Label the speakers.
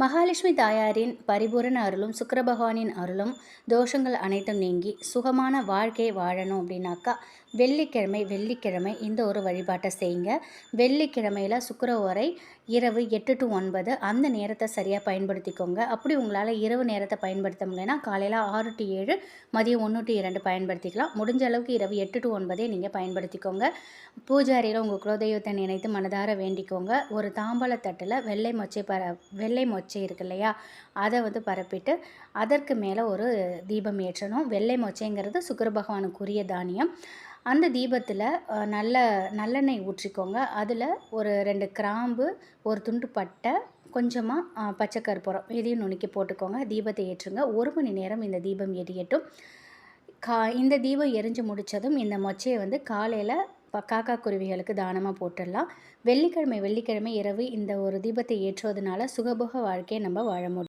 Speaker 1: மகாலட்சுமி தாயாரின் பரிபூரண அருளும் சுக்கர பகவானின் அருளும் தோஷங்கள் அனைத்தும் நீங்கி சுகமான வாழ்க்கையை வாழணும் அப்படின்னாக்கா வெள்ளிக்கிழமை வெள்ளிக்கிழமை இந்த ஒரு வழிபாட்டை செய்யுங்க. வெள்ளிக்கிழமையில் சுக்கிர உரை இரவு எட்டு டு ஒன்பது அந்த நேரத்தை சரியாக பயன்படுத்திக்கோங்க. அப்படி உங்களால் இரவு நேரத்தை பயன்படுத்த முடியலன்னா காலையில் ஆறு டு ஏழு மதியம் ஒன்று டு இரண்டு பயன்படுத்திக்கலாம். முடிஞ்ச அளவுக்கு இரவு எட்டு டு ஒன்பதே நீங்கள் பயன்படுத்திக்கோங்க. பூஜாரியில் உங்கள் குலதெய்வத்தை நினைத்து மனதார வேண்டிக்கோங்க. ஒரு தாம்பாளத்தட்டில் வெள்ளை மொச்சை பர வெள்ளை மொச்சை மொச்சை இருக்கு இல்லையா? அதை வந்து பரப்பிட்டு அதற்கு மேலே ஒரு தீபம் ஏற்றணும். வெள்ளை மொச்சைங்கிறது சுக்கர பகவானுக்குரிய தானியம். அந்த தீபத்தில் நல்ல நல்லெண்ணெய் ஊற்றிக்கோங்க. அதில் ஒரு ரெண்டு கிராம்பு ஒரு துண்டு பட்டை கொஞ்சமாக பச்சை கற்பூரம் இதையும் நுணுக்கி போட்டுக்கோங்க. தீபத்தை ஏற்றுங்க. ஒரு மணி நேரம் இந்த தீபம் எரியட்டும். கா இந்த தீபம் எரிஞ்சு முடித்ததும் இந்த மொச்சையை வந்து காலையில் காக்கா குருவிகளுக்கு தானமாக போட்டுடலாம். வெள்ளிக்கிழமை வெள்ளிக்கிழமை இரவு இந்த ஒரு தீபத்தை ஏற்றுவதனால சுகபோக வாழ்க்கையை நம்ம வாழ முடியும்.